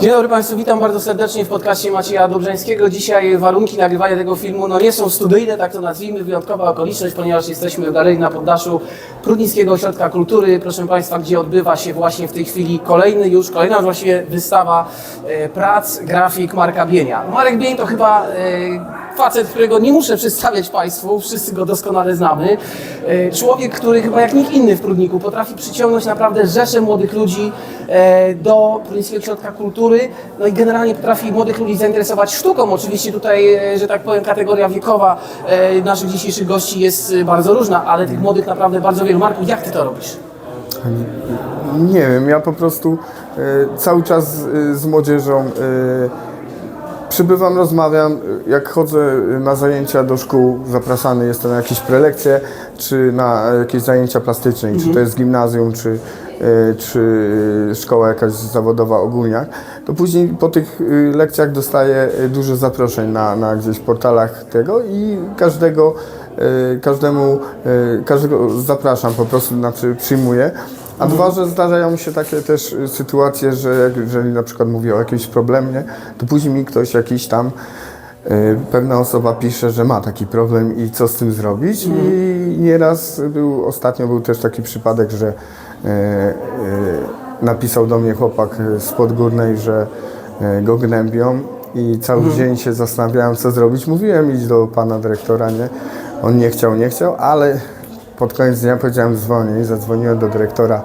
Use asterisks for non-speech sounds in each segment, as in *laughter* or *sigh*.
Dzień dobry Państwu, witam bardzo serdecznie w podcaście Macieja Dobrzańskiego. Dzisiaj warunki nagrywania tego filmu no nie są studyjne, tak to nazwijmy, wyjątkowa okoliczność, ponieważ jesteśmy w galerii na poddaszu Prudnickiego Ośrodka Kultury, proszę Państwa, gdzie odbywa się właśnie w tej chwili kolejny już, kolejna właściwie wystawa e, prac grafik Marka Bienia. Marek Bień to chyba e, facet, którego nie muszę przedstawiać Państwu, wszyscy go doskonale znamy. E, Człowiek, który chyba jak nikt inny w Prudniku potrafi przyciągnąć naprawdę rzesze młodych ludzi e, do Prudnickiego Ośrodka Kultury, no i generalnie potrafi młodych ludzi zainteresować sztuką. Oczywiście tutaj, e, że tak powiem, kategoria wiekowa naszych dzisiejszych gości jest bardzo różna, ale tych młodych naprawdę bardzo wielu. Marku, jak Ty to robisz? Nie wiem, ja po prostu cały czas z młodzieżą przybywam, rozmawiam. Jak chodzę na zajęcia do szkół, zapraszany jestem na jakieś prelekcje, czy na jakieś zajęcia plastyczne, czy to jest gimnazjum, czy, e, czy szkoła jakaś zawodowa ogólniak, to później po tych e, lekcjach dostaję e, dużo zaproszeń na, na gdzieś portalach tego i każdego e, każdemu, każdego zapraszam po prostu, znaczy przyjmuję. A dwa, że zdarzają mi się takie też y, sytuacje, że jak- jeżeli na przykład mówię o jakimś problemie, to później mi ktoś jakiś tam, y, pewna osoba pisze, że ma taki problem i co z tym zrobić. I nieraz był, ostatnio był też taki przypadek, że y, napisał do mnie chłopak z Podgórnej, że go gnębią i cały dzień się zastanawiałem, co zrobić. Mówiłem iść do pana dyrektora, nie? On nie chciał, nie chciał, ale pod koniec dnia powiedziałem dzwonię i zadzwoniłem do dyrektora.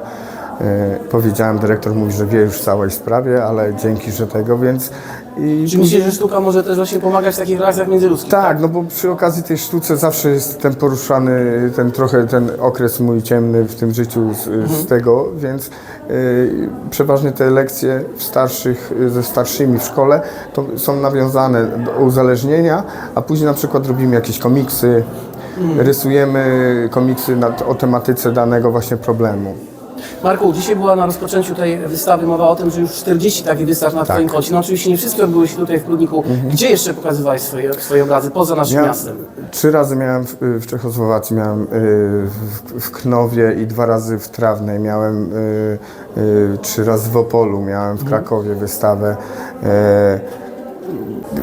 E, powiedziałem, dyrektor mówi, że wie już w całej sprawie, ale dzięki, że tego, więc... I Czy myślisz, że sztuka może też właśnie pomagać w takich relacjach międzyludzkich? tak, no bo przy okazji tej sztuce zawsze jest ten poruszany, ten trochę ten okres mój ciemny w tym życiu z, z tego, więc y, przeważnie te lekcje w starszych, ze starszymi w szkole to są nawiązane do uzależnienia, a później na przykład robimy jakieś komiksy, rysujemy komiksy na, o tematyce danego właśnie problemu. Marku, dzisiaj była na rozpoczęciu tej wystawy mowa o tym, że już 40 takich wystaw na Twoim koncie. No oczywiście nie wszystkie odbyły się tutaj w Prudniku. Gdzie jeszcze pokazywałeś swoje, swoje obrazy poza naszym Ja miastem? Trzy razy miałem w, w Czechosłowacji, miałem y, w, w Knowie i dwa razy w Trawnej, miałem y, y, trzy razy w Opolu, miałem w Krakowie wystawę. y,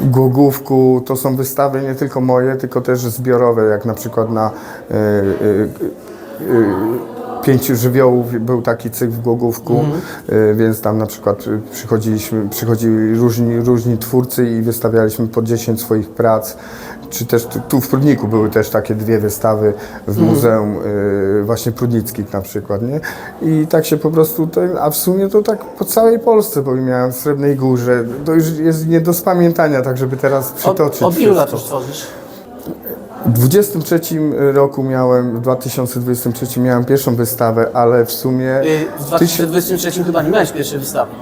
Głogówku to są wystawy nie tylko moje, tylko też zbiorowe, jak na przykład na y, y, y, Pięciu żywiołów był taki cykl w Głogówku, y, więc tam na przykład y, przychodziliśmy, przychodzili różni, różni twórcy i wystawialiśmy po 10 swoich prac. Czy też tu, w Prudniku były też takie dwie wystawy w Muzeum y, właśnie Prudnickich na przykład, nie? I tak się po prostu, ten, a w sumie to tak po całej Polsce, bo miałem w Srebrnej Górze, to już jest nie do spamiętania, tak żeby teraz Od, przytoczyć od ilu lat już tworzysz? W 23 roku miałem, w 2023 miałem pierwszą wystawę, ale w sumie Y, W 2023 chyba nie miałeś pierwszej wystawy.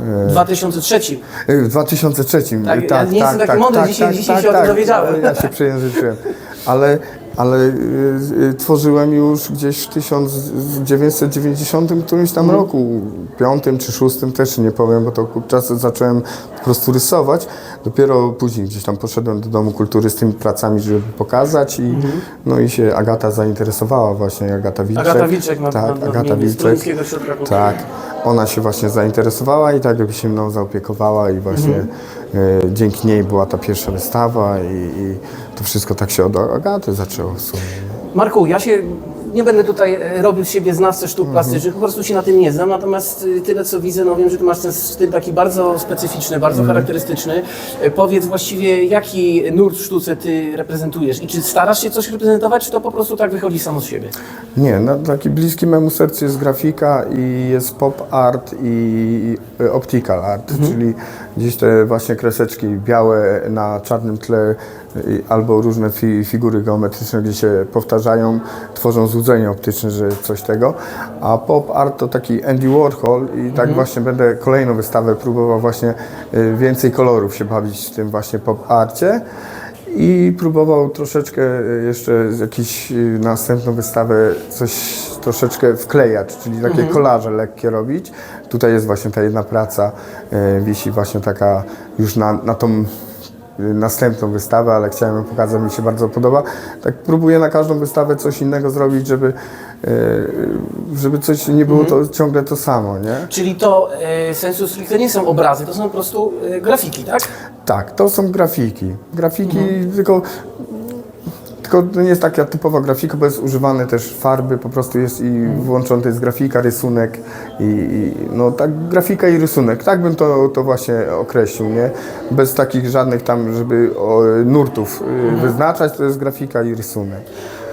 W 2003. y, w 2003. Tak, ja nie jestem taki mądry, dzisiaj- dzisiaj się o tym dowiedziałem. Ja się przejęzyczyłem. Ale, ale y, tworzyłem już gdzieś w 1990 którymś tam Mhm. roku, piątym czy szóstym też nie powiem, bo to czas zacząłem po prostu rysować. Dopiero później gdzieś tam poszedłem do Domu Kultury z tymi pracami, żeby pokazać i no i się Agata zainteresowała właśnie, Agata Wilczek. Agata Wilczek na, tak, Agata Wilczek. Tak, ona się właśnie zainteresowała i tak jakby się mną zaopiekowała i właśnie Mhm. e, dzięki niej była ta pierwsza wystawa i, i to wszystko tak się od Agaty zaczęło w sumie. Marku, ja się nie będę tutaj e, robił z siebie znawcę Mhm. sztuk plastycznych, po prostu się na tym nie znam, natomiast y, tyle co widzę, no wiem, że ty masz ten styl taki bardzo specyficzny, bardzo Mhm. charakterystyczny. E, Powiedz właściwie, jaki nurt w sztuce ty reprezentujesz i czy starasz się coś reprezentować, czy to po prostu tak wychodzi samo z siebie? Nie, no, taki bliski memu sercu jest grafika i jest pop art i e, optical art, czyli gdzieś te właśnie kreseczki białe na czarnym tle i- albo różne fi, figury geometryczne, gdzie się powtarzają, tworzą złudzenie optyczne, że coś tego. A pop art to taki Andy Warhol i tak właśnie będę kolejną wystawę próbował właśnie e, więcej kolorów się bawić w tym właśnie pop arcie. I próbował troszeczkę y, jeszcze jakiś y, następną wystawę coś troszeczkę wklejać, czyli takie kolaże lekkie robić. Tutaj jest właśnie ta jedna praca, y, wisi właśnie taka już na, na tą y, następną wystawę, ale chciałem ją pokazać, mi się bardzo podoba. Tak próbuję na każdą wystawę coś innego zrobić, żeby, y, żeby coś nie było to ciągle to samo, nie? Czyli to e, sensu stricte nie są obrazy, to są po prostu e, grafiki, tak? Tak, to są grafiki. Grafiki, tylko, tylko to nie jest taka typowa grafika, bo jest używane też farby, po prostu jest i włączony to jest grafika, rysunek i, i no tak grafika i rysunek. Tak bym to, to właśnie określił, nie? Bez takich żadnych tam, żeby o, nurtów y, wyznaczać, to jest grafika i rysunek.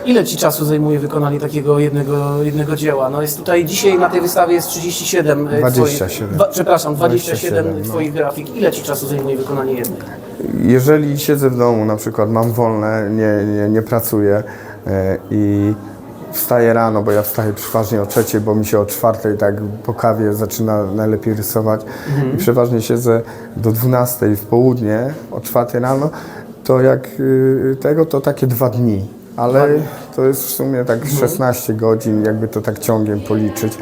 Ile Ci czasu zajmuje wykonanie takiego jednego, jednego dzieła? No jest tutaj dzisiaj na tej wystawie jest 37 e, 27. Twoich, dwa, przepraszam, 27, 27, no. Twoich grafik. Ile Ci czasu zajmuje wykonanie jednej? Jeżeli siedzę w domu, na przykład mam wolne, nie, nie, nie pracuję e, i wstaję rano, bo ja wstaję przeważnie o trzeciej, bo mi się o czwartej tak po kawie zaczyna najlepiej rysować i przeważnie siedzę do 12 w południe, o czwartej rano, to jak y, tego, to takie dwa dni. Ale to jest w sumie tak 16 godzin, jakby to tak ciągiem policzyć.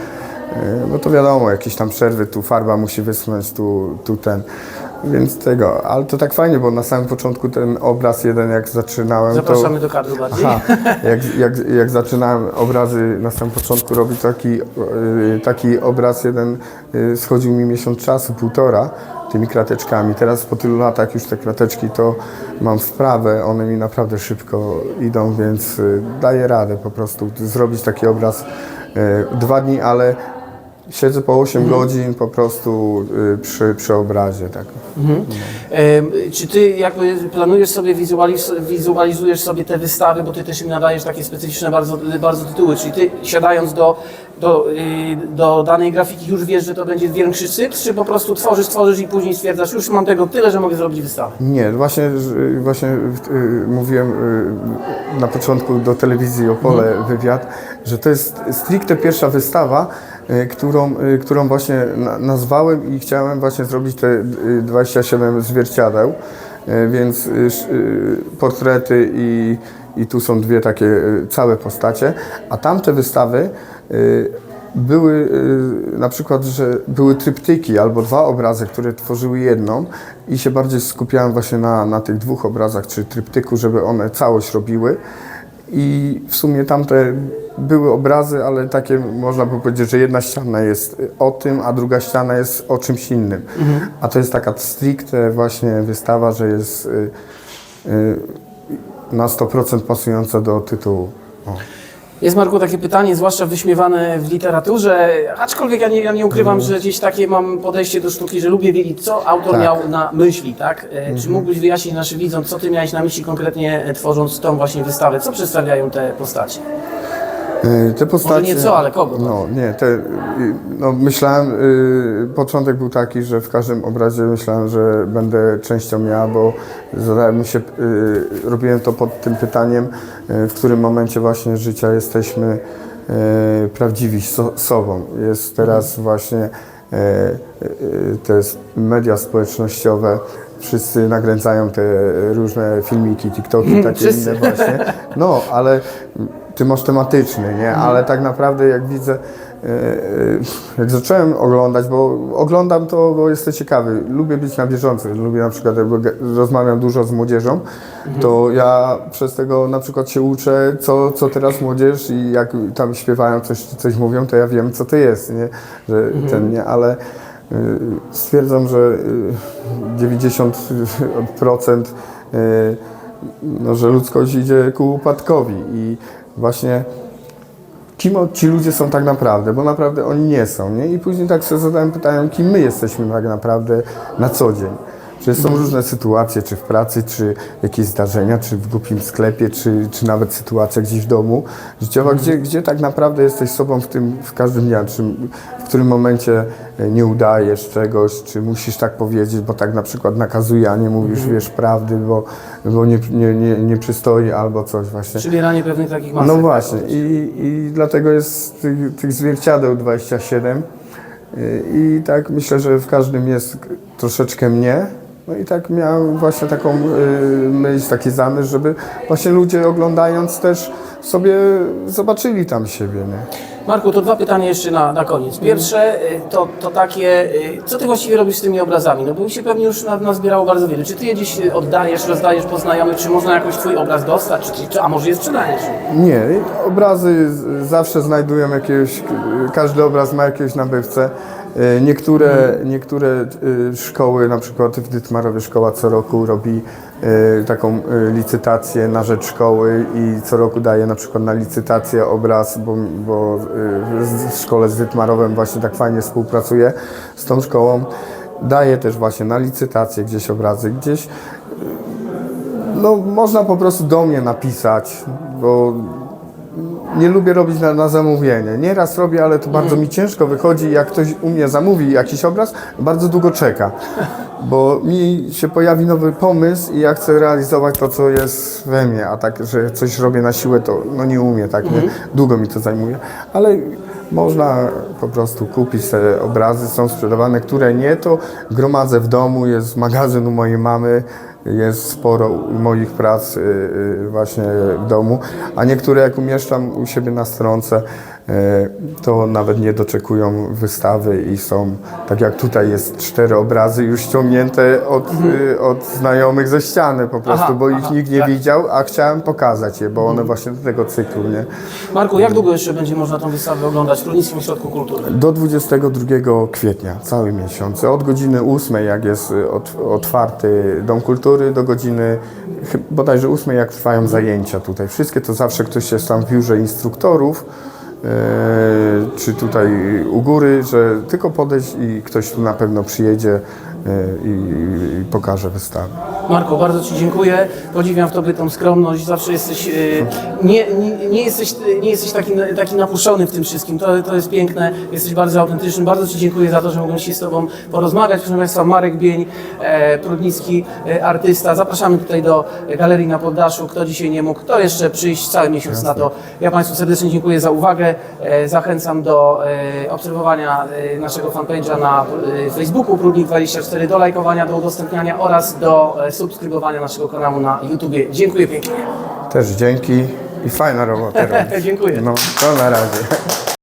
E, No to wiadomo, jakieś tam przerwy, tu farba musi wyschnąć, tu, tu ten. Więc tego, ale to tak fajnie, bo na samym początku ten obraz jeden jak zaczynałem, Zapraszamy to... do kadru bardziej. Aha, jak, jak, jak zaczynałem obrazy na samym początku robić taki, yy, taki obraz jeden yy, schodził mi miesiąc czasu, półtora tymi krateczkami. Teraz po tylu latach już te krateczki to mam wprawę, one mi naprawdę szybko idą, więc yy, daję radę po prostu zrobić taki obraz yy, dwa dni, ale siedzę po 8 godzin po prostu yy, przy, przy obrazie. Tak. Em, Czy ty jakby planujesz sobie, wizualiz, wizualizujesz sobie te wystawy, bo ty też im nadajesz takie specyficzne bardzo, bardzo tytuły, czyli ty siadając do, do, y, do danej grafiki już wiesz, że to będzie większy cykl, czy po prostu tworzysz, tworzysz i później stwierdzasz, już mam tego tyle, że mogę zrobić wystawę? Nie, właśnie, że- właśnie y, mówiłem y, na początku do telewizji Opole wywiad, że to jest stricte pierwsza wystawa, y, którą, y, którą właśnie na, nazwałem i chciałem właśnie zrobić te y, 27 zwierciadeł, y, więc y, y, portrety i, i tu są dwie takie y, całe postacie, a tamte wystawy y, były y, na przykład, że były tryptyki albo dwa obrazy, które tworzyły jedną i się bardziej skupiałem właśnie na, na tych dwóch obrazach czy tryptyku, żeby one całość robiły. I w sumie tamte były obrazy, ale takie można by powiedzieć, że jedna ściana jest o tym, a druga ściana jest o czymś innym. A to jest taka stricte właśnie wystawa, że jest y, y, na 100% pasująca do tytułu. O. Jest Marku takie pytanie, zwłaszcza wyśmiewane w literaturze, aczkolwiek ja nie, ja nie ukrywam, że gdzieś takie mam podejście do sztuki, że lubię wiedzieć, co autor Tak. miał na myśli, tak? E, Czy mógłbyś wyjaśnić naszym widzom, co ty miałeś na myśli konkretnie e, tworząc tą właśnie wystawę? Co przedstawiają te postacie? Y, Te postacie, nie co, ale kogo? No, nie, te, y, no, myślałem, y, początek był taki, że w każdym obrazie myślałem, że będę częścią ja, bo zadałem się, y, robiłem to pod tym pytaniem, y, w którym momencie właśnie życia jesteśmy y, prawdziwi so, sobą. Jest teraz właśnie y, y, te s- media społecznościowe, wszyscy nakręcają te różne filmiki, TikToki, *laughs* takie Wszyscy. inne właśnie. No, ale ty masz tematyczny, nie? Ale tak naprawdę jak widzę, e, e, jak zacząłem oglądać, bo oglądam to, bo jestem ciekawy, lubię być na bieżąco, lubię na przykład, jak rozmawiam dużo z młodzieżą, to ja przez tego na przykład się uczę, co, co teraz młodzież i jak tam śpiewają, coś, coś mówią, to ja wiem, co to jest, nie? Że ten, nie? Ale y, stwierdzam, że y, 90% y, no, że ludzkość idzie ku upadkowi i właśnie kim ci ludzie są tak naprawdę, bo naprawdę oni nie są, nie? I później tak sobie zadałem pytanie, kim my jesteśmy tak naprawdę na co dzień. Przecież są różne sytuacje, czy w pracy, czy jakieś zdarzenia, czy w głupim sklepie, czy, czy nawet sytuacja gdzieś w domu życiowa, gdzie, gdzie tak naprawdę jesteś sobą w tym, w każdym dniu, czy w którym momencie e, nie udajesz czegoś, czy musisz tak powiedzieć, bo tak na przykład nakazuje, a nie mówisz, wiesz, prawdy, bo, bo nie, nie, nie, nie przystoi albo coś właśnie. Przybieranie pewnych takich masek. No tak? właśnie i, i dlatego jest tych, tych zwierciadeł 27 I- i tak myślę, że w każdym jest troszeczkę mnie. No i tak miałem właśnie taką y, myśl, taki zamysł, żeby właśnie ludzie oglądając też sobie zobaczyli tam siebie, nie? Marku, to dwa pytania jeszcze na, na koniec. Pierwsze y, to, to takie, y, co ty właściwie robisz z tymi obrazami? No bo mi się pewnie już na- nazbierało bardzo wiele. Czy ty je gdzieś y, oddajesz, rozdajesz po znajomych, czy można jakoś twój obraz dostać, czy, czy, a może je sprzedajesz? Nie, obrazy zawsze znajdują jakiegoś, każdy obraz ma jakiegoś nabywcę. E, Niektóre, niektóre e, szkoły, na przykład w Dytmarowie szkoła co roku robi e, taką licytację na rzecz szkoły i co roku daje na przykład na licytację obraz, bo, bo w szkole z Dytmarowem właśnie tak fajnie współpracuje z tą szkołą. Daje też właśnie na licytację gdzieś obrazy, gdzieś no, można po prostu do mnie napisać, bo nie lubię robić na, na zamówienie. Nieraz robię, ale to bardzo mi ciężko wychodzi. Jak ktoś u mnie zamówi jakiś obraz, bardzo długo czeka, bo mi się pojawi nowy pomysł i ja chcę realizować to, co jest we mnie, a tak, że coś robię na siłę, to no nie umiem, tak, nie? długo mi to zajmuje, ale można po prostu kupić te obrazy, są sprzedawane, które nie, to gromadzę w domu, jest magazyn u mojej mamy, jest sporo moich prac y, y, właśnie w domu, a niektóre jak umieszczam u siebie na stronce, to nawet nie doczekują wystawy i są, tak jak tutaj jest cztery obrazy już ściągnięte od, y, od znajomych ze ściany po prostu, Aha, bo ich aha, nikt nie tak. widział, a chciałem pokazać je, bo one właśnie do tego cyklu, nie? Marku, jak długo jeszcze będzie można tą wystawę oglądać w Prudnickim Ośrodku Kultury? Do 22 kwietnia, cały miesiąc. Od godziny 8, jak jest y, ot, otwarty Dom Kultury, do godziny bodajże 8, jak trwają zajęcia tutaj. Wszystkie to zawsze ktoś jest tam w biurze instruktorów, e, czy tutaj u góry, że tylko podejść i ktoś tu na pewno przyjedzie e, i, i, i pokaże wystawę. Marku, bardzo Ci dziękuję. Podziwiam w Tobie tą skromność. Zawsze jesteś, e, nie, nie, nie jesteś, nie jesteś taki, taki napuszczony w tym wszystkim. To, to jest piękne. Jesteś bardzo autentyczny. Bardzo Ci dziękuję za to, że mogłem się z Tobą porozmawiać. Proszę Państwa, Marek Bień, e, prudnicki e, artysta. Zapraszamy tutaj do Galerii na Poddaszu. Kto dzisiaj nie mógł, to jeszcze przyjść cały miesiąc na to. Ja Państwu serdecznie dziękuję za uwagę. E, zachęcam do e, obserwowania e, naszego fanpage'a na e, Facebooku Prudnik24, do lajkowania, do udostępniania oraz do e, subskrybowania naszego kanału na YouTubie. Dziękuję pięknie. Też dzięki i fajna robota *laughs* robisz. Dziękuję. No, to na razie.